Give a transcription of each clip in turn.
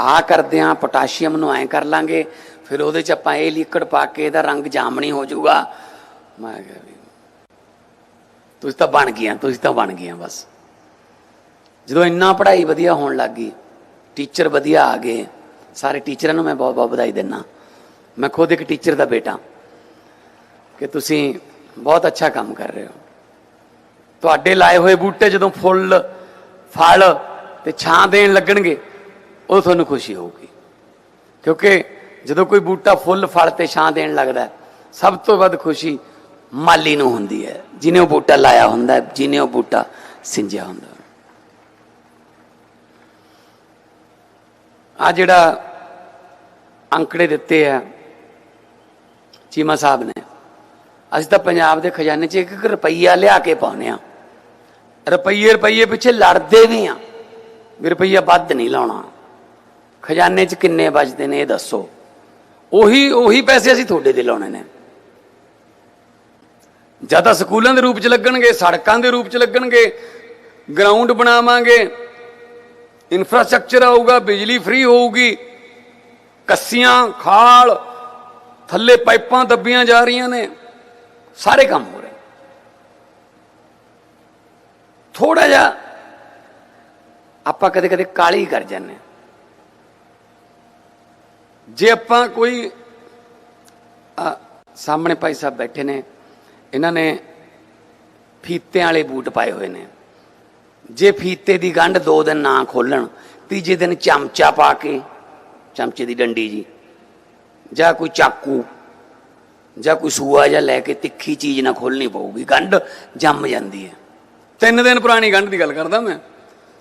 ਆ ਕਰਦੇ ਆ, ਪੋਟਾਸ਼ੀਅਮ ਨੂੰ ਐ ਕਰ ਲਾਂਗੇ। ਫਿਰ ਉਹਦੇ ਚ ਆਪਾਂ ਇਹ ਲਿਕਵਿਡ ਪਾ ਕੇ ਇਹਦਾ ਰੰਗ ਜਾਮਣੀ ਹੋ ਜਾਊਗਾ। ਮੈਂ ਕਿਹਾ ਵੀ ਤੁਸੀਂ ਤਾਂ ਬਣ ਗਈਆਂ, ਤੁਸੀਂ ਤਾਂ ਬਣ ਗਈਆਂ ਬਸ। ਜਦੋਂ ਇੰਨਾ ਪੜ੍ਹਾਈ ਵਧੀਆ ਹੋਣ ਲੱਗ ਗਈ, ਟੀਚਰ ਵਧੀਆ ਆ ਗਏ, ਸਾਰੇ ਟੀਚਰਾਂ ਨੂੰ ਮੈਂ ਬਹੁਤ ਬਹੁਤ ਵਧਾਈ ਦਿੰਦਾ ਮੈਂ ਖੁਦ ਇੱਕ ਟੀਚਰ ਦਾ ਬੇਟਾ। ਕਿ ਤੁਸੀਂ ਬਹੁਤ ਅੱਛਾ ਕੰਮ ਕਰ ਰਹੇ ਹੋ। ਤੁਹਾਡੇ ਲਾਏ ਹੋਏ ਬੂਟੇ ਜਦੋਂ ਫੁੱਲ, ਫਲ ਤੇ ਛਾਂ ਦੇਣ ਲੱਗਣਗੇ ਉਹ ਤੁਹਾਨੂੰ ਖੁਸ਼ੀ ਹੋਊਗੀ। ਕਿਉਂਕਿ ਜਦੋਂ ਕੋਈ ਬੂਟਾ ਫੁੱਲ ਫਲ ਤੇ ਛਾਂ ਦੇਣ ਲੱਗਦਾ ਸਭ ਤੋਂ ਵੱਧ ਖੁਸ਼ੀ ਮਾਲੀ ਨੂੰ ਹੁੰਦੀ ਹੈ। ਜਿਹਨੇ ਉਹ ਬੂਟਾ ਲਾਇਆ ਹੁੰਦਾ ਹੈ ਜਿਹਨੇ ਉਹ ਬੂਟਾ ਸਿੰਜਿਆ ਹੁੰਦਾ ਹੈ। ਆ ਜਿਹੜਾ ਅੰਕੜੇ ਦਿੱਤੇ ਆ ਚੀਮਾ ਸਾਹਿਬ ਨੇ, ਅਸੀਂ ਤਾਂ ਪੰਜਾਬ ਦੇ ਖਜ਼ਾਨੇ 'ਚ ਇੱਕ ਇੱਕ ਰੁਪਈਆ ਲਿਆ ਕੇ ਪਾਉਨੇ ਆ ਰੁਪਈਏ ਰੁਪਈਏ ਪਿੱਛੇ ਲੜਦੇ ਵੀ ਆ ਵੀ ਰੁਪਈਆ ਵੱਧ ਨਹੀਂ ਲਾਉਣਾ। ਖਜ਼ਾਨੇ 'ਚ ਕਿੰਨੇ ਬਚਦੇ ਨੇ, ਇਹ ਦੱਸੋ। ਉਹੀ ਉਹੀ ਪੈਸੇ ਅਸੀਂ ਤੁਹਾਡੇ ਦੇ ਲਾਉਣੇ ਨੇ। ਜਾਂ ਤਾਂ ਸਕੂਲਾਂ ਦੇ ਰੂਪ 'ਚ ਲੱਗਣਗੇ, ਸੜਕਾਂ ਦੇ ਰੂਪ 'ਚ ਲੱਗਣਗੇ ਗਰਾਊਂਡ ਬਣਾਵਾਂਗੇ ਇਨਫਰਾਸਟ੍ਰਕਚਰ ਆਊਗਾ, ਬਿਜਲੀ ਫ੍ਰੀ ਹੋਊਗੀ, ਕੱਸੀਆਂ, ਖਾਲ, ਥੱਲੇ ਪਾਈਪਾਂ ਦੱਬੀਆਂ ਜਾ ਰਹੀਆਂ ਨੇ, ਸਾਰੇ ਕੰਮ ਹੋ ਰਹੇ। ਥੋੜਾ ਜਿਹਾ ਆਪਾਂ ਕਦੇ ਕਦੇ ਕਾਲੀ ਕਰ ਜਾਂਦੇ ਹਾਂ। ਜੇ ਆਪਾਂ ਕੋਈ ਸਾਹਮਣੇ ਭਾਈ ਸਾਹਿਬ ਬੈਠੇ ਨੇ, ਇਹਨਾਂ ਨੇ ਫੀਤਿਆਂ ਵਾਲੇ ਬੂਟ ਪਾਏ ਹੋਏ ਨੇ। ਜੇ ਫੀਤੇ ਦੀ ਗੰਢ ਦੋ ਦਿਨ ਨਾ ਖੋਲਣ, ਤੀਜੇ ਦਿਨ ਚਮਚਾ ਪਾ ਕੇ, ਚਮਚੇ ਦੀ ਡੰਡੀ ਜੀ, ਜਾਂ ਕੋਈ ਚਾਕੂ, ਜਾਂ ਕੋਈ ਸੂਆ ਜਾਂ ਲੈ ਕੇ ਤਿੱਖੀ ਚੀਜ਼ ਨਾ ਖੋਲਣੀ ਪਊਗੀ, ਗੰਢ ਜੰਮ ਜਾਂਦੀ ਹੈ। ਤਿੰਨ ਦਿਨ ਪੁਰਾਣੀ ਗੰਢ ਦੀ ਗੱਲ ਕਰਦਾ ਮੈਂ,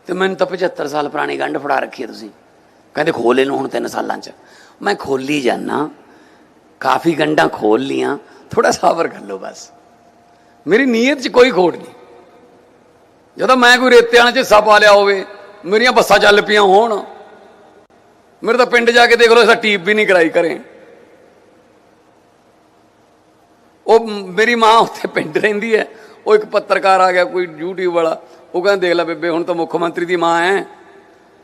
ਤੇ ਮੈਨੂੰ ਤਾਂ 75 ਸਾਲ ਪੁਰਾਣੀ ਗੰਢ ਫੜਾ ਰੱਖੀ ਹੈ ਤੁਸੀਂ। ਕਹਿੰਦੇ ਖੋਲ ਨੂੰ ਹੁਣ ਤਿੰਨ ਸਾਲਾਂ ਚ। ਮੈਂ ਖੋਲੀ ਜਾਣਾ ਕਾਫੀ ਗੰਢਾਂ ਖੋਲ ਲੀਆਂ। ਥੋੜਾ ਸਾਬਰ ਕਰ ਲਓ ਬਸ। ਮੇਰੀ ਨੀਅਤ 'ਚ ਕੋਈ ਖੋਟ ਨਹੀਂ। ਜਦੋਂ ਮੈਂ ਕੋਈ ਰੇਤਿਆਂ 'ਚ ਹਿੱਸਾ ਪਾ ਲਿਆ ਹੋਵੇ, ਮੇਰੀਆਂ ਬੱਸਾਂ ਚੱਲ ਪਈਆਂ ਹੋਣ। ਮੇਰੇ ਤਾਂ ਪਿੰਡ ਜਾ ਕੇ ਦੇਖ ਲਓ, ਇਸਾ ਟੀਪ ਵੀ ਨਹੀਂ ਕਰਾਈ ਕਰੇ। ਉਹ ਮੇਰੀ ਮਾਂ ਉੱਥੇ ਪਿੰਡ ਰਹਿੰਦੀ ਹੈ। ਉਹ ਇੱਕ ਪੱਤਰਕਾਰ ਆ ਗਿਆ, ਕੋਈ YouTube ਵਾਲਾ। ਉਹ ਕਹਿੰਦਾ, ਦੇਖ ਲੈ ਬੇਬੇ, ਹੁਣ ਤਾਂ ਮੁੱਖ ਮੰਤਰੀ ਦੀ ਮਾਂ ਹੈ।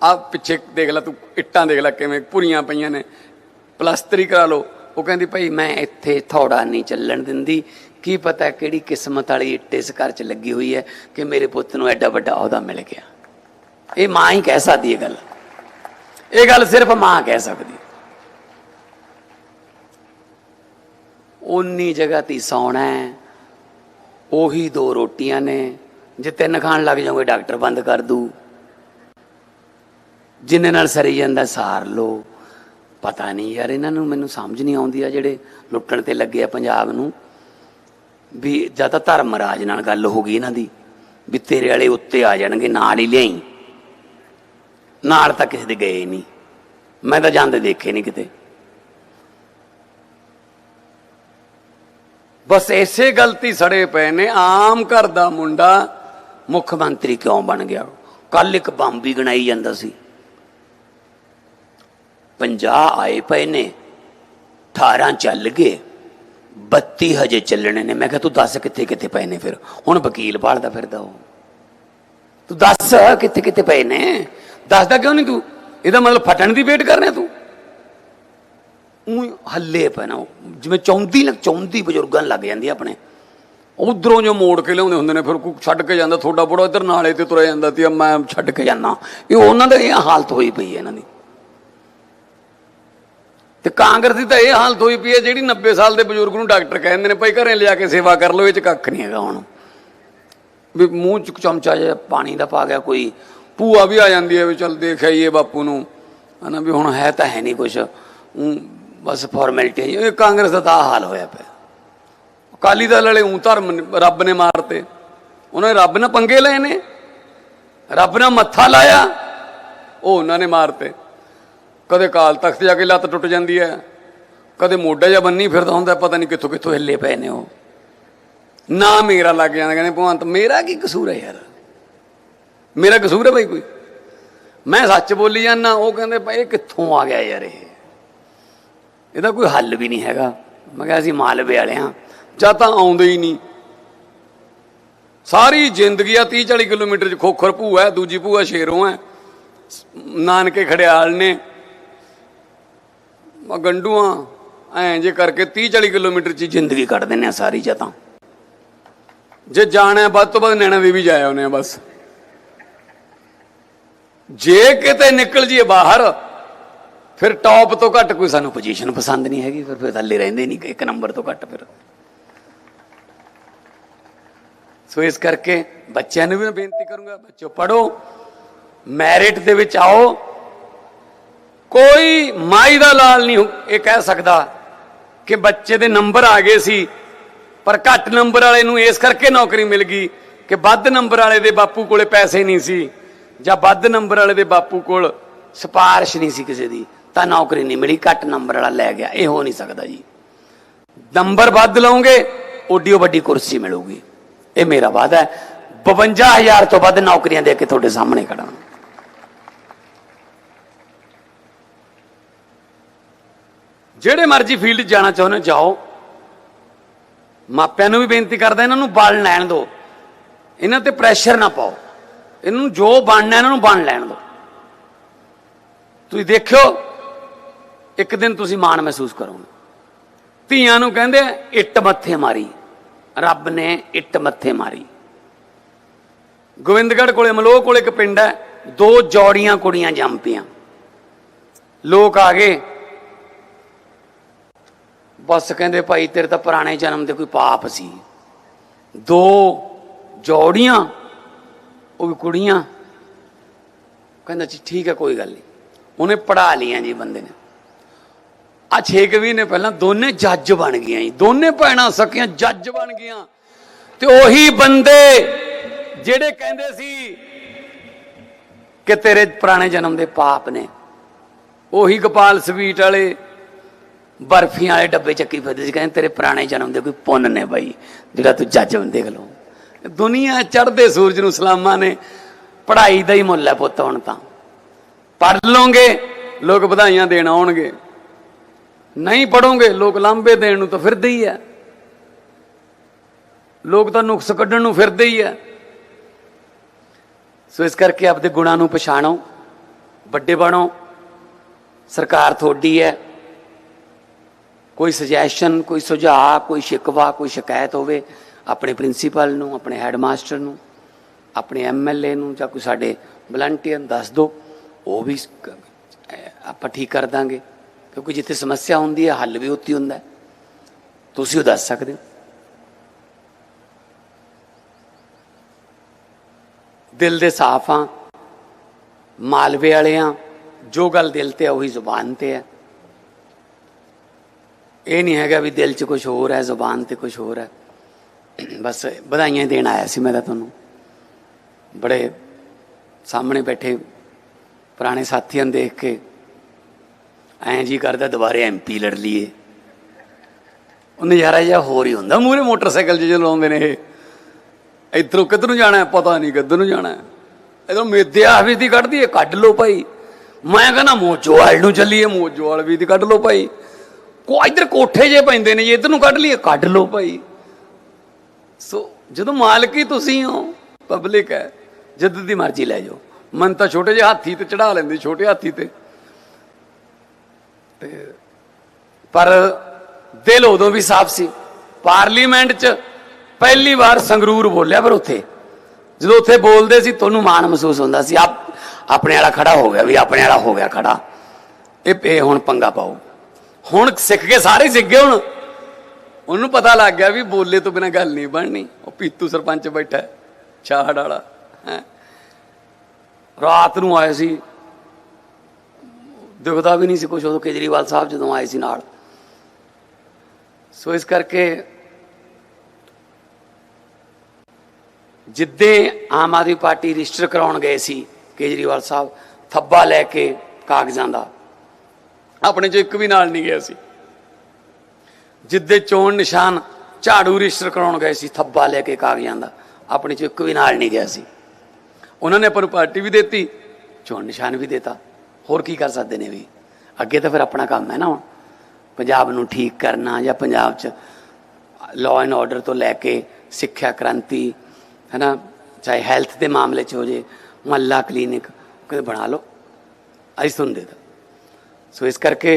ਆ ਪਿੱਛੇ ਦੇਖ ਲੈ ਤੂੰ, ਇੱਟਾਂ ਦੇਖ ਲੈ ਕਿਵੇਂ ਭੁਰੀਆਂ ਪਈਆਂ ਨੇ। ਪਲਸਤਰੀ ਕਰਾ ਲਓ। ਉਹ ਕਹਿੰਦੀ, ਭਾਈ, ਮੈਂ ਇੱਥੇ ਥੋੜਾ ਨਹੀਂ ਚੱਲਣ ਦਿੰਦੀ। ਕੀ ਪਤਾ ਕਿਹੜੀ ਕਿਸਮਤ ਵਾਲੀ ਇੱਟ ਇਸ ਘਰ 'ਚ ਲੱਗੀ ਹੋਈ ਹੈ ਕਿ ਮੇਰੇ ਪੁੱਤ ਨੂੰ ਐਡਾ ਵੱਡਾ ਅਹੁਦਾ ਮਿਲ ਗਿਆ। ਇਹ ਮਾਂ ਹੀ ਕਹਿ ਸਕਦੀ ਇਹ ਗੱਲ। ਇਹ ਗੱਲ ਸਿਰਫ ਮਾਂ ਕਹਿ ਸਕਦੀ। ਉਨੀ ਜਗ੍ਹਾ ਤੇ ਸੌਣਾ ਹੈ। ਉਹੀ ਦੋ ਰੋਟੀਆਂ ਨੇ। ਜੇ ਤਿੰਨ ਖਾਣ ਲੱਗ ਜਾਓਗੇ, ਡਾਕਟਰ ਬੰਦ ਕਰ ਦੂ। ਜਿੰਨੇ ਨਾਲ ਸਰੀ ਜਾਂਦਾ ਸਾਰ ਲੋ। ਪਤਾ ਨਹੀਂ ਯਾਰ, ਇਹਨਾਂ ਨੂੰ ਮੈਨੂੰ ਸਮਝ ਨਹੀਂ ਆਉਂਦੀ ਆ ਜਿਹੜੇ ਲੁੱਟਣ ਤੇ ਲੱਗੇ ਆ ਪੰਜਾਬ ਨੂੰ। ਵੀ ਜਾਂ ਤਾਂ ਧਰਮ ਰਾਜ ਨਾਲ ਗੱਲ ਹੋ ਗਈ ਇਹਨਾਂ ਦੀ, ਵੀ ਤੇਰੇ ਵਾਲੇ ਉੱਤੇ ਆ ਜਾਣਗੇ, ਨਾਲ ਹੀ ਲਿਆਈ। ਨਾਲ ਤਾਂ ਕਿਸੇ ਦੇ ਗਏ ਨਹੀਂ। ਮੈਂ ਤਾਂ ਜਾਂਦੇ ਦੇਖੇ ਨਹੀਂ ਕਿਤੇ। ਬਸ ਐਸੇ ਗਲਤੀ ਸੜੇ ਪਏ ਨੇ, ਆਮ ਘਰ ਦਾ ਮੁੰਡਾ ਮੁੱਖ ਮੰਤਰੀ ਕਿਉਂ ਬਣ ਗਿਆ? ਕੱਲ ਇੱਕ ਬੰਬ ਵੀ ਗਣਾਈ ਜਾਂਦਾ ਸੀ। 50 ਆਏ ਪਏ ਨੇ 18 ਚੱਲ ਗਏ 32 ਹਜੇ ਚੱਲਣੇ ਨੇ। ਮੈਂ ਕਿਹਾ, ਤੂੰ ਦੱਸ ਕਿੱਥੇ ਕਿੱਥੇ ਪਏ ਨੇ ਫਿਰ? ਹੁਣ ਵਕੀਲ ਭਾਲਦਾ ਫਿਰਦਾ ਉਹ। ਤੂੰ ਦੱਸ ਕਿੱਥੇ ਕਿੱਥੇ ਪਏ ਨੇ? ਦੱਸਦਾ ਕਿਉਂ ਨਹੀਂ ਤੂੰ? ਇਹਦਾ ਮਤਲਬ ਫਟਣ ਦੀ ਵੇਟ ਕਰ ਰਿਹਾ ਤੂੰ? ਉਹ ਹੱਲੇ ਪੈਣਾ ਜਿਵੇਂ ਚੌਂਦੀ ਲੱਗ, ਚੌਂਦੀ ਬਜ਼ੁਰਗਾਂ ਨੂੰ ਲੱਗ ਜਾਂਦੀ ਆਪਣੇ। ਉਧਰੋਂ ਜੋ ਮੋੜ ਕੇ ਲਿਆਉਂਦੇ ਹੁੰਦੇ ਨੇ, ਫਿਰ ਕੋਈ ਛੱਡ ਕੇ ਜਾਂਦਾ ਥੋੜਾ ਬੜਾ ਇੱਧਰ ਨਾਲੇ ਤੇ ਤੁਰਿਆ ਜਾਂਦਾ ਤੇ ਮੈਂ ਛੱਡ ਕੇ ਜਾਂਦਾ। ਇਹ ਉਹਨਾਂ ਦਾ ਇਹ ਹਾਲਤ ਹੋਈ ਪਈ ਹੈ ਇਹਨਾਂ ਦੀ। ਤੇ ਕਾਂਗਰਸ ਦੀ ਤਾਂ ਇਹ ਹਾਲਤ ਹੋਈ ਪਈ ਹੈ ਜਿਹੜੀ 90 ਸਾਲ ਦੇ ਬਜ਼ੁਰਗ ਨੂੰ ਡਾਕਟਰ ਕਹਿੰਦੇ ਨੇ, ਭਾਈ ਘਰੇ ਲਿਆ ਕੇ ਸੇਵਾ ਕਰ ਲਓ, ਇਹ ਚ ਕੱਖ ਨਹੀਂ ਹੈਗਾ ਹੁਣ। ਵੀ ਮੂੰਹ ਚ ਚਮਚਾ ਜਿਹਾ ਪਾਣੀ ਦਾ ਪਾ ਗਿਆ, ਕੋਈ ਭੂਆ ਵੀ ਆ ਜਾਂਦੀ ਹੈ ਵੀ ਚਲ ਦੇਖ ਆਈਏ ਬਾਪੂ ਨੂੰ। ਹਨਾ ਵੀ ਹੁਣ ਹੈ ਤਾਂ ਹੈ ਨਹੀਂ ਕੁਛ। ਊਂ ਬਸ ਫਾਰਮੈਲਿਟੀ ਇਹ ਕਾਂਗਰਸ ਦਾ ਤਾਂ ਆਹ ਹਾਲ ਹੋਇਆ ਪਿਆ। ਅਕਾਲੀ ਦਲ ਵਾਲੇ ਊਂ ਧਰਮ ਨੇ- ਰੱਬ ਨੇ ਮਾਰਤੇ। ਉਹਨਾਂ ਨੇ ਰੱਬ ਨਾਲ ਪੰਗੇ ਲਏ ਨੇ। ਰੱਬ ਨਾਲ ਮੱਥਾ ਲਾਇਆ, ਉਹ ਉਹਨਾਂ ਨੇ ਮਾਰਤੇ। ਕਦੇ ਕਾਲ ਤਖਤ ਜਾ ਕੇ ਲੱਤ ਟੁੱਟ ਜਾਂਦੀ ਹੈ, ਕਦੇ ਮੋਢਾ ਜਾਂ ਬੰਨੀ ਫਿਰਦਾ ਹੁੰਦਾ, ਪਤਾ ਨਹੀਂ ਕਿੱਥੋਂ ਕਿੱਥੋਂ ਹਿੱਲੇ ਪਏ ਨੇ ਉਹ। ਨਾ ਮੇਰਾ ਲੱਗ ਜਾਂਦਾ, ਕਹਿੰਦੇ ਭਗਵੰਤ, ਮੇਰਾ ਕੀ ਕਸੂਰ ਹੈ ਯਾਰ? ਮੇਰਾ ਕਸੂਰ ਹੈ ਭਾਈ ਕੋਈ। ਮੈਂ ਸੱਚ ਬੋਲੀ ਜਾਂਦਾ, ਉਹ ਕਹਿੰਦੇ ਭਾਈ, ਇਹ ਕਿੱਥੋਂ ਆ ਗਿਆ ਯਾਰ ਇਹ? ਇਹਦਾ ਕੋਈ ਹੱਲ ਵੀ ਨਹੀਂ ਹੈਗਾ। ਮੈਂ ਕਿਹਾ, ਅਸੀਂ ਮਾਲਵੇ ਵਾਲੇ ਹਾਂ, ਜਾਂ ਤਾਂ ਆਉਂਦੇ ਹੀ ਨਹੀਂ ਸਾਰੀ ਜ਼ਿੰਦਗੀ ਆ 30 40 ਕਿਲੋਮੀਟਰ ਚ ਖੋਖਰ ਭੂਆ ਦੂਜੀ ਭੂਆ ਸ਼ੇਰੋਂ ਹੈ। ਨਾਨਕੇ ਖੜਿਆਲ ਨੇ। ਮੈਂ ਗੰਡੂਆਂ, ਐਂ ਜੇ ਕਰਕੇ 30 40 ਕਿਲੋਮੀਟਰ ਚ ਜ਼ਿੰਦਗੀ ਕੱਢ ਦਿੰਨੇ ਆ ਸਾਰੀ ਜਾਂ ਤਾਂ ਜੇ ਜਾਣਾ ਵੱਧ ਤੋਂ ਵੱਧ ਨੈਣਾ ਵੀ ਜਾਇਆ ਉਹਨੇ ਬਸ। ਜੇ ਕਿਤੇ ਨਿਕਲ ਜੀਏ ਬਾਹਰ, ਫਿਰ ਟੌਪ ਤੋਂ ਘੱਟ ਕੋਈ ਸਾਨੂੰ ਪੋਜੀਸ਼ਨ ਪਸੰਦ ਨਹੀਂ ਹੈਗੀ, ਫਿਰ ਫਿਰ ਥੱਲੇ ਰਹਿੰਦੇ ਨਹੀਂ, ਇੱਕ ਨੰਬਰ ਤੋਂ ਘੱਟ ਫਿਰ। ਸੋ ਇਸ ਕਰਕੇ ਬੱਚਿਆਂ ਨੂੰ ਵੀ ਮੈਂ ਬੇਨਤੀ ਕਰੂੰਗਾ, ਬੱਚੋ ਪੜੋ ਮੈਰਿਟ ਦੇ ਵਿੱਚ ਆਓ। ਕੋਈ ਮਾਈ ਦਾ ਲਾਲ ਨਹੀਂ ਇਹ ਕਹਿ ਸਕਦਾ ਕਿ ਬੱਚੇ ਦੇ ਨੰਬਰ ਆ ਗਏ ਸੀ, ਪਰ ਘੱਟ ਨੰਬਰ ਵਾਲੇ ਨੂੰ ਇਸ ਕਰਕੇ ਨੌਕਰੀ ਮਿਲ ਗਈ ਕਿ ਵੱਧ ਨੰਬਰ ਵਾਲੇ ਦੇ ਬਾਪੂ ਕੋਲੇ ਪੈਸੇ ਨਹੀਂ ਸੀ ਜਾਂ ਵੱਧ ਨੰਬਰ ਵਾਲੇ ਦੇ ਬਾਪੂ ਕੋਲ ਸਿਫਾਰਿਸ਼ ਨਹੀਂ ਸੀ ਕਿਸੇ ਦੀ, ਤਾਂ ਨੌਕਰੀ ਨਹੀਂ ਮਿਲੀ, ਘੱਟ ਨੰਬਰ ਵਾਲਾ ਲੈ ਗਿਆ। ਇਹ ਹੋ ਨਹੀਂ ਸਕਦਾ ਜੀ। ਨੰਬਰ ਵੱਧ ਲਓਗੇ ਓਡੀਓ ਵੱਡੀ ਕੁਰਸੀ ਮਿਲੂਗੀ। ਇਹ ਮੇਰਾ ਵਾਅਦਾ ਹੈ। 52000 ਤੋਂ ਵੱਧ ਨੌਕਰੀਆਂ ਦੇ ਕੇ ਤੁਹਾਡੇ ਸਾਹਮਣੇ ਖੜਾ ਜਿਹੜੇ ਮਰਜ਼ੀ ਫੀਲਡ ਜਾਣਾ ਚਾਹੁੰਦੇ ਜਾਓ। ਮਾਪਿਆਂ ਨੂੰ ਵੀ ਬੇਨਤੀ ਕਰਦਾ, ਇਹਨਾਂ ਨੂੰ ਬਣ ਲੈਣ ਦਿਓ। ਇਹਨਾਂ ਤੇ ਪ੍ਰੈਸ਼ਰ ਨਾ ਪਾਓ। ਇਹਨੂੰ ਜੋ ਬਣਨਾ, ਇਹਨਾਂ ਨੂੰ ਬਣ ਲੈਣ ਦਿਓ। ਤੁਸੀਂ ਦੇਖਿਓ, ਇੱਕ ਦਿਨ ਤੁਸੀਂ ਮਾਣ ਮਹਿਸੂਸ ਕਰੋਗੇ। ਧੀਆਂ ਨੂੰ ਕਹਿੰਦੇ, ਇੱਟ ਮੱਥੇ ਮਾਰੀ। ਰੱਬ ਨੇ ਇੱਟ ਮੱਥੇ ਮਾਰੀ। ਗੋਬਿੰਦਗੜ੍ਹ ਕੋਲੇ, ਮਲੋਹ ਕੋਲੇ ਇੱਕ ਪਿੰਡ ਹੈ, ਦੋ ਜੋੜੀਆਂ ਕੁੜੀਆਂ ਜੰਮ ਪਈਆਂ। ਲੋਕ ਆ ਗਏ ਬਸ ਕਹਿੰਦੇ ਭਾਈ, ਤੇਰੇ ਤਾਂ ਪੁਰਾਣੇ ਜਨਮ ਦੇ ਕੋਈ ਪਾਪ ਸੀ। ਦੋ ਜੋੜੀਆਂ, ਉਹ ਵੀ ਕੁੜੀਆਂ। ਕਹਿੰਦਾ ਜੀ, ਠੀਕ ਹੈ, ਕੋਈ ਗੱਲ ਨਹੀਂ। ਉਹਨੇ ਪੜਾ ਲੀਆਂ ਜੀ ਬੰਦੇ ਨੇ। ਆ ਛੇ ਕੁ ਮਹੀਨੇ ਪਹਿਲਾਂ ਦੋਨੇ ਜੱਜ ਬਣ ਗਈਆਂ ਜੀ। ਦੋਨੇ ਭੈਣਾਂ ਸਕੀਆਂ, ਜੱਜ ਬਣ ਗਈਆਂ। ਤੇ ਉਹੀ ਬੰਦੇ ਜਿਹੜੇ ਕਹਿੰਦੇ ਸੀ ਕਿ ਤੇਰੇ ਪੁਰਾਣੇ ਜਨਮ ਦੇ ਪਾਪ ਨੇ, ਉਹੀ ਗੋਪਾਲ ਸਵੀਟ ਵਾਲੇ ਬਰਫੀਆਂ ਵਾਲੇ ਡੱਬੇ ਚੱਕੀ ਫਿਰਦੇ ਸੀ, ਕਹਿੰਦੇ ਤੇਰੇ ਪੁਰਾਣੇ ਜਨਮ ਦੇ ਕੋਈ ਪੁੰਨ ਨੇ ਬਾਈ, ਜਿਹੜਾ ਤੂੰ ਜੱਜ ਬਣ ਦੇਖ ਲਓ ਦੁਨੀਆ ਚੜ੍ਹਦੇ ਸੂਰਜ ਨੂੰ ਸਲਾਮਾਂ ਨੇ, ਪੜ੍ਹਾਈ ਦਾ ਹੀ ਮੁੱਲ ਹੈ ਪੁੱਤ ਹੁਣ ਤਾਂ। ਪੜ੍ਹ ਲਓਗੇ, ਲੋਕ ਵਧਾਈਆਂ ਦੇਣ ਆਉਣਗੇ। ਨਹੀਂ ਪੜੋਗੇ ਲੋਕ ਲਾਂਬੇ ਦੇਣ ਨੂੰ ਤਾਂ ਫਿਰਦੇ ਹੀ ਆ ਲੋਕ ਤਾਂ ਨੁਕਸ ਕੱਢਣ ਨੂੰ ਫਿਰਦੇ ਹੀ ਆ ਸੋ ਇਸ ਕਰਕੇ ਆਪਦੇ ਗੁਣਾਂ ਨੂੰ ਪਛਾਣੋ, ਵੱਡੇ ਬਣੋ। ਸਰਕਾਰ ਤੁਹਾਡੀ ਹੈ। ਕੋਈ ਸੁਜੈਸ਼ਨ ਕੋਈ ਸੁਝਾਅ, ਕੋਈ ਸ਼ਿਕਵਾ, ਕੋਈ ਸ਼ਿਕਾਇਤ ਹੋਵੇ ਆਪਣੇ ਪ੍ਰਿੰਸੀਪਲ ਨੂੰ, ਆਪਣੇ ਹੈਡਮਾਸਟਰ ਨੂੰ, ਆਪਣੇ ਐਮਐਲਏ ਨੂੰ ਜਾਂ ਕੋਈ ਸਾਡੇ ਵਲੰਟੀਅਰ ਨੂੰ ਦੱਸ ਦਿਓ, ਉਹ ਵੀ ਆਪਾਂ ਠੀਕ ਕਰ ਦਾਂਗੇ। ਕਿਉਂਕਿ ਜਿੱਥੇ ਸਮੱਸਿਆ ਹੁੰਦੀ ਹੈ, ਹੱਲ ਵੀ ਉੱਥੇ ਹੁੰਦਾ ਤੁਸੀਂ ਉਹ ਦੱਸ ਸਕਦੇ ਹੋ। ਦਿਲ ਦੇ ਸਾਫ਼ ਆ ਮਾਲਵੇ ਵਾਲੇ ਆ ਜੋ ਗੱਲ ਦਿਲ ਤੇ ਆ, ਉਹੀ ਜ਼ੁਬਾਨ ਤੇ ਹੈ। ਇਹ ਨਹੀਂ ਹੈਗਾ ਵੀ ਦਿਲ 'ਚ ਕੁਝ ਹੋਰ ਹੈ, ਜ਼ੁਬਾਨ ਤੇ ਕੁਝ ਹੋਰ ਹੈ। ਬਸ ਵਧਾਈਆਂ ਦੇਣ ਆਇਆ ਸੀ ਮੈਂ ਤਾਂ ਤੁਹਾਨੂੰ। ਬੜੇ ਸਾਹਮਣੇ ਬੈਠੇ ਪੁਰਾਣੇ ਸਾਥੀਆਂ ਨੂੰ ਦੇਖ ਕੇ ਐਂ ਜੀ ਕਰਦਾ ਦੁਬਾਰੇ ਐਮਪੀ ਲੜ ਲਈਏ। ਉਹ ਨਜ਼ਾਰਾ ਜਿਹਾ ਹੋਰ ਹੀ ਹੁੰਦਾ। ਮੂਰੇ ਮੋਟਰਸਾਈਕਲ 'ਚ ਚਲਾਉਂਦੇ ਨੇ ਇਹ। ਇਧਰੋਂ ਕਿੱਧਰ ਨੂੰ ਜਾਣਾ ਪਤਾ ਨਹੀਂ ਕਿੱਧਰ ਨੂੰ ਜਾਣਾ ਹੈ। ਇਧਰੋਂ ਮੇਦਿਆ ਵੀ ਦੀ ਕੱਢਦੀ ਹੈ, ਕੱਢ ਲਓ ਭਾਈ। ਮੈਂ ਕਹਿੰਦਾ ਮੋਜੋਵਾਲ ਨੂੰ ਚੱਲੀਏ ਮੋਜੋਵਾਲ ਵੀ ਦੀ ਕੱਢ ਲਓ ਭਾਈ। ਕੋ ਇਧਰ ਕੋਠੇ ਜੇ ਪੈਂਦੇ ਨੇ ਜੀ, ਇਧਰ ਨੂੰ ਕੱਢ ਲਈਏ। ਕੱਢ ਲਓ ਭਾਈ। ਸੋ ਜਦੋਂ ਮਾਲਕ ਹੀ ਤੁਸੀਂ ਹੋ ਪਬਲਿਕ ਹੈ, ਜਦ ਦੀ ਮਰਜ਼ੀ ਲੈ ਜਾਓ। ਮਨ ਤਾਂ ਛੋਟੇ ਜਿਹੇ ਹਾਥੀ ਤੇ ਚੜਾ ਲੈਂਦੇ, ਛੋਟੇ ਹਾਥੀ ਤੇ। ਤੇ ਪਰ ਦਿਲ ਉਦੋਂ ਵੀ ਸਾਫ਼ ਸੀ। ਪਾਰਲੀਮੈਂਟ 'ਚ ਪਹਿਲੀ ਵਾਰ ਸੰਗਰੂਰ ਬੋਲਿਆ ਪਰ ਉੱਥੇ। ਜਦੋਂ ਉੱਥੇ ਬੋਲਦੇ ਸੀ, ਤੁਹਾਨੂੰ ਮਾਣ ਮਹਿਸੂਸ ਹੁੰਦਾ ਸੀ। ਆਪ ਆਪਣੇ ਵਾਲਾ ਖੜਾ ਹੋ ਗਿਆ ਵੀ ਆਪਣੇ ਵਾਲਾ ਹੋ ਗਿਆ ਖੜਾ। ਇਹ ਇਹ ਹੁਣ ਪੰਗਾ ਪਾਓ। ਹੁਣ ਸਿੱਖ ਕੇ ਸਾਰੇ ਸਿੱਖ ਗਏ ਹੁਣ। ਉਹਨੂੰ ਪਤਾ ਲੱਗ ਗਿਆ ਵੀ ਬੋਲੇ ਤੋਂ ਬਿਨਾ ਗੱਲ ਨਹੀਂ ਬਣਨੀ। ਉਹ ਪੀਤੂ ਸਰਪੰਚ ਬੈਠਾ ਹੈ, ਛਾੜ ਵਾਲਾ ਰਾਤ ਨੂੰ ਆਏ ਸੀ। ਦਿਖਦਾ ਵੀ ਨਹੀਂ ਸੀ ਕੁਝ ਉਦੋਂ ਕੇਜਰੀਵਾਲ ਸਾਹਿਬ ਜਦੋਂ ਆਏ ਸੀ ਨਾਲ। ਸੋ ਇਸ ਕਰਕੇ ਜਿੱਦੇ ਆਮ ਆਦਮੀ ਪਾਰਟੀ ਰਜਿਸਟਰ ਕਰਾਉਣ ਗਏ ਸੀ ਕੇਜਰੀਵਾਲ ਸਾਹਿਬ ਥੱਬਾ ਲੈ ਕੇ ਕਾਗਜ਼ਾਂ ਦਾ ਆਪਣੇ ਚੋਂ ਇੱਕ ਵੀ ਨਾਲ ਨਹੀਂ ਗਿਆ ਸੀ ਜਿੱਦੇ ਚੋਣ ਨਿਸ਼ਾਨ ਝਾੜੂ ਰਜਿਸਟਰ ਕਰਾਉਣ ਗਏ ਸੀ, ਥੱਬਾ ਲੈ ਕੇ ਕਾਗਜ਼ਾਂ ਦਾ, ਆਪਣੇ ਚੋਂ ਇੱਕ ਵੀ ਨਾਲ ਨਹੀਂ ਗਿਆ ਸੀ ਉਹਨਾਂ ਨੇ ਆਪਾਂ ਨੂੰ ਪਾਰਟੀ ਵੀ ਦਿੱਤੀ, ਚੋਣ ਨਿਸ਼ਾਨ ਵੀ ਦਿੱਤਾ। ਹੋਰ ਕੀ ਕਰ ਸਕਦੇ ਨੇ ਵੀ? ਅੱਗੇ ਤਾਂ ਫਿਰ ਆਪਣਾ ਕੰਮ ਹੈ ਨਾ ਹੁਣ। ਪੰਜਾਬ ਨੂੰ ਠੀਕ ਕਰਨਾ ਜਾਂ ਪੰਜਾਬ 'ਚ ਲਾਅ ਐਂਡ ਆਰਡਰ ਤੋਂ ਲੈ ਕੇ ਸਿੱਖਿਆ ਕ੍ਰਾਂਤੀ ਹੈ ਨਾ ਚਾਹੇ ਹੈਲਥ ਦੇ ਮਾਮਲੇ 'ਚ ਹੋ ਜੇ, ਮਹੱਲਾ ਕਲੀਨਿਕ ਕਦੇ ਬਣਾ ਲਓ। ਅਸੀਂ ਤੁਹਾਨੂੰ ਦੇ ਦਾਂ ਸੋ ਇਸ ਕਰਕੇ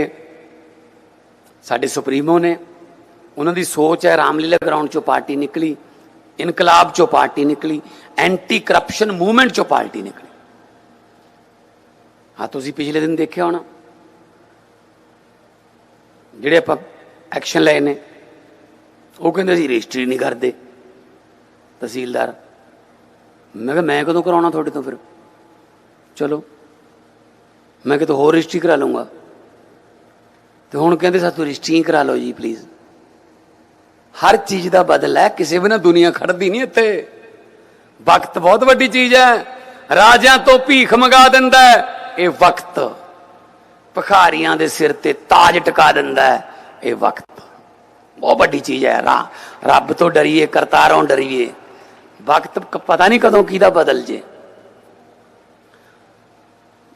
ਸਾਡੇ ਸੁਪਰੀਮੋ ਨੇ ਉਹਨਾਂ ਦੀ ਸੋਚ ਹੈ, ਰਾਮਲੀਲਾ ਗਰਾਊਂਡ ਚੋਂ ਪਾਰਟੀ ਨਿਕਲੀ, ਇਨਕਲਾਬ ਚੋਂ ਪਾਰਟੀ ਨਿਕਲੀ ਐਂਟੀ ਕਰਪਸ਼ਨ ਮੂਵਮੈਂਟ ਚੋਂ ਪਾਰਟੀ ਨਿਕਲੀ। ਹਾਂ, ਤੁਸੀਂ ਪਿਛਲੇ ਦਿਨ ਦੇਖਿਆ ਹੋਣਾ, ਜਿਹੜੇ ਆਪਾਂ ਐਕਸ਼ਨ ਲਏ ਨੇ, ਉਹ ਕਹਿੰਦੇ ਅਸੀਂ ਰਜਿਸਟਰੀ ਨਹੀਂ ਕਰਦੇ, ਤਹਿਸੀਲਦਾਰ। ਮੈਂ ਕਿਹਾ, ਮੈਂ ਕਦੋਂ ਕਰਾਉਣਾ ਤੁਹਾਡੇ ਤੋਂ ਫਿਰ? ਚਲੋ, ਮੈਂ ਕਿਹਾ ਹੋਰ ਰਜਿਸਟਰੀ ਕਰਾ ਲਊਂਗਾ। ਤੇ ਹੁਣ ਕਹਿੰਦੇ ਸਾਥੋਂ ਰਜਿਸਟਰੀ ਕਰਾ ਲਓ ਜੀ ਪਲੀਜ਼ ਹਰ ਚੀਜ਼ ਦਾ ਬਦਲ ਹੈ, ਕਿਸੇ ਬਿਨਾ ਦੁਨੀਆ ਖੜਦੀ ਨਹੀਂ ਇੱਥੇ। ਵਕਤ ਬਹੁਤ ਵੱਡੀ ਚੀਜ਼ ਹੈ, ਰਾਜਿਆਂ ਤੋਂ ਭੀਖ ਮੰਗਾ ਦਿੰਦਾ ਹੈ, ਇਹ ਵਕਤ। ਭਖਾਰੀਆਂ ਦੇ ਸਿਰ ਤੇ ਤਾਜ ਟਿਕਾ ਦਿੰਦਾ ਹੈ, ਇਹ ਵਕਤ। ਬਹੁਤ ਵੱਡੀ ਚੀਜ਼ ਹੈ, ਰਾ ਰੱਬ ਤੋਂ ਡਰੀਏ, ਕਰਤਾਰੋਂ ਡਰੀਏ। ਵਕਤ ਪਤਾ ਨਹੀਂ ਕਦੋਂ ਕਿਹਦਾ ਬਦਲ ਜੇ।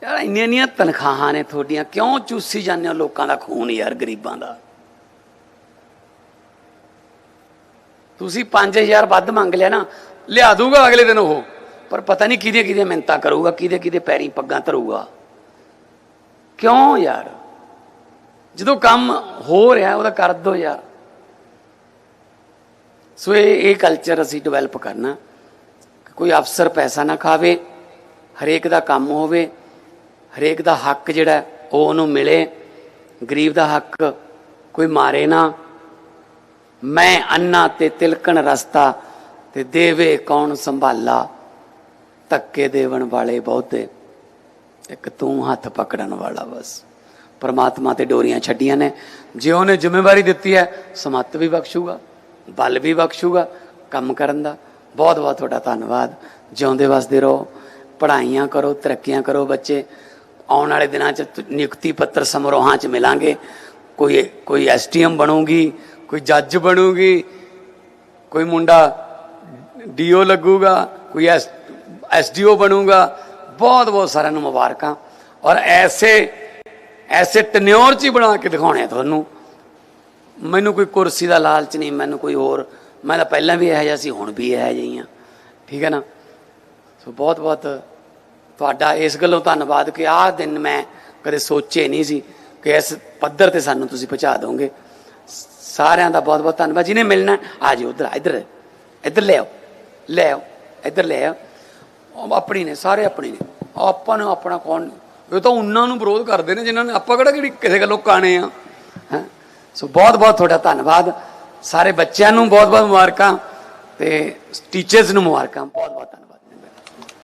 ਯਾਰ ਇੰਨੀਆਂ ਇੰਨੀਆਂ ਤਨਖਾਹਾਂ ਨੇ ਤੁਹਾਡੀਆਂ, ਕਿਉਂ ਚੂਸੀ ਜਾਂਦੇ ਹੋ ਲੋਕਾਂ ਦਾ ਖੂਨ ਯਾਰ ਗਰੀਬਾਂ ਦਾ? ਤੁਸੀਂ 5000 ਵੱਧ ਮੰਗ ਲਿਆ ਨਾ, ਲਿਆ ਦੂਗਾ ਅਗਲੇ ਦਿਨ ਉਹ, ਪਰ ਪਤਾ ਨਹੀਂ ਕਿਹਦੇ ਕਿਹਦੇ ਮਿੰਤਾ ਕਰੂਗਾ, ਕਿਹਦੇ ਕਿਹਦੇ ਪੈਰੀ ਪੱਗਾਂ ਧਰੂਗਾ। ਕਿਉਂ ਯਾਰ? ਜਦੋਂ ਕੰਮ ਹੋ ਰਿਹਾ, ਉਹਦਾ ਕਰ ਦੋ ਯਾਰ। ਸੋ ਇਹ ਇਹ ਕਲਚਰ ਅਸੀਂ ਡਿਵੈਲਪ ਕਰਨਾ ਕੋਈ ਅਫਸਰ ਪੈਸਾ ਨਾ ਖਾਵੇ, ਹਰੇਕ ਦਾ ਕੰਮ ਹੋਵੇ ਹਰੇਕ ਦਾ ਹੱਕ ਜਿਹੜਾ ਉਹ ਉਹਨੂੰ ਮਿਲੇ। ਗਰੀਬ ਦਾ ਹੱਕ ਕੋਈ ਮਾਰੇ ਨਾ। ਮੈਂ ਅੰਨਾ ਤੇ ਤਿਲਕਣ ਰਸਤਾ ਤੇ ਦੇਵੇ ਕੌਣ ਸੰਭਾਲਾ। ਧੱਕੇ ਦੇਵਣ ਵਾਲੇ ਬਹੁਤੇ। ਇੱਕ ਤੂੰ ਹੱਥ ਪਕੜਨ ਵਾਲਾ ਬਸ। ਪਰਮਾਤਮਾ ਤੇ ਡੋਰੀਆਂ ਛੱਡੀਆਂ ਨੇ। ਜੇ ਉਹਨੇ ਜ਼ਿੰਮੇਵਾਰੀ ਦਿੱਤੀ ਹੈ, ਸਮੱਤ ਵੀ ਬਖਸ਼ੂਗਾ, ਬਲ ਵੀ ਬਖਸ਼ੂਗਾ ਕੰਮ ਕਰਨ ਦਾ। ਬਹੁਤ ਬਹੁਤ ਤੁਹਾਡਾ ਧੰਨਵਾਦ। ਜਿਉਂਦੇ ਵਸਦੇ ਰਹੋ। ਪੜ੍ਹਾਈਆਂ ਕਰੋ, ਤਰੱਕੀਆਂ ਕਰੋ ਬੱਚੇ। ਆਉਣ ਵਾਲੇ ਦਿਨਾਂ 'ਚ ਨਿਯੁਕਤੀ ਪੱਤਰ ਸਮਾਰੋਹਾਂ 'ਚ ਮਿਲਾਂਗੇ। ਕੋਈ ਕੋਈ ਐਸਟੀਐਮ ਬਣੂਗੀ, ਕੋਈ ਜੱਜ ਬਣੂਗੀ, ਕੋਈ ਮੁੰਡਾ ਡੀਓ ਲੱਗੂਗਾ, ਕੋਈ ਐਸ, ਐਸਡੀਓ ਬਣੂਗਾ। ਬਹੁਤ ਬਹੁਤ ਸਾਰਿਆਂ ਨੂੰ ਮੁਬਾਰਕਾਂ। ਔਰ ਐਸੇ ਐਸੇ ਟਨਿਓਰ ਚ ਹੀ ਬਣਾ ਕੇ ਦਿਖਾਉਣੇ ਆ ਤੁਹਾਨੂੰ। ਮੈਨੂੰ ਕੋਈ ਕੁਰਸੀ ਦਾ ਲਾਲਚ ਨਹੀਂ, ਮੈਨੂੰ ਕੋਈ ਹੋਰ। ਮੈਂ ਤਾਂ ਪਹਿਲਾਂ ਵੀ ਇਹੋ ਜਿਹਾ ਸੀ, ਹੁਣ ਵੀ ਇਹੋ ਜਿਹੀ ਹਾਂ ਠੀਕ ਹੈ ਨਾ? ਸੋ ਬਹੁਤ ਬਹੁਤ ਤੁਹਾਡਾ ਇਸ ਗੱਲੋਂ ਧੰਨਵਾਦ ਕਿ ਆਹ ਦਿਨ ਮੈਂ ਕਦੇ ਸੋਚੇ ਨਹੀਂ ਸੀ ਕਿ ਇਸ ਪੱਧਰ ਤੇ ਸਾਨੂੰ ਤੁਸੀਂ ਪਹੁੰਚਾ ਦੋਗੇ। ਸਾਰਿਆਂ ਦਾ ਬਹੁਤ ਬਹੁਤ ਧੰਨਵਾਦ। ਜਿਹਨੇ ਮਿਲਣਾ, ਆ ਜਾਓ ਉਧਰ ਇੱਧਰ ਇੱਧਰ ਲੈ ਆਓ ਲੈ ਆਓ, ਇੱਧਰ ਲੈ ਆਓ। ਆਪਣੀ ਨੇ, ਸਾਰੇ ਆਪਣੀ ਨੇ। ਆਪਾਂ ਨੂੰ ਆਪਣਾ ਕੌਣ? ਇਹ ਤਾਂ ਉਹਨਾਂ ਨੂੰ ਵਿਰੋਧ ਕਰਦੇ ਨੇ ਜਿਨ੍ਹਾਂ ਨੇ ਆਪਾਂ ਕਿਹੜਾ ਕਿਹੜੀ ਕਿਸੇ ਗੱਲੋਂ ਕਾਣੇ ਆ। ਹੈਂ? ਸੋ ਬਹੁਤ ਬਹੁਤ ਤੁਹਾਡਾ ਧੰਨਵਾਦ। ਸਾਰੇ ਬੱਚਿਆਂ ਨੂੰ ਬਹੁਤ ਬਹੁਤ ਮੁਬਾਰਕਾਂ ਤੇ ਟੀਚਰਸ ਨੂੰ ਮੁਬਾਰਕਾਂ। ਬਹੁਤ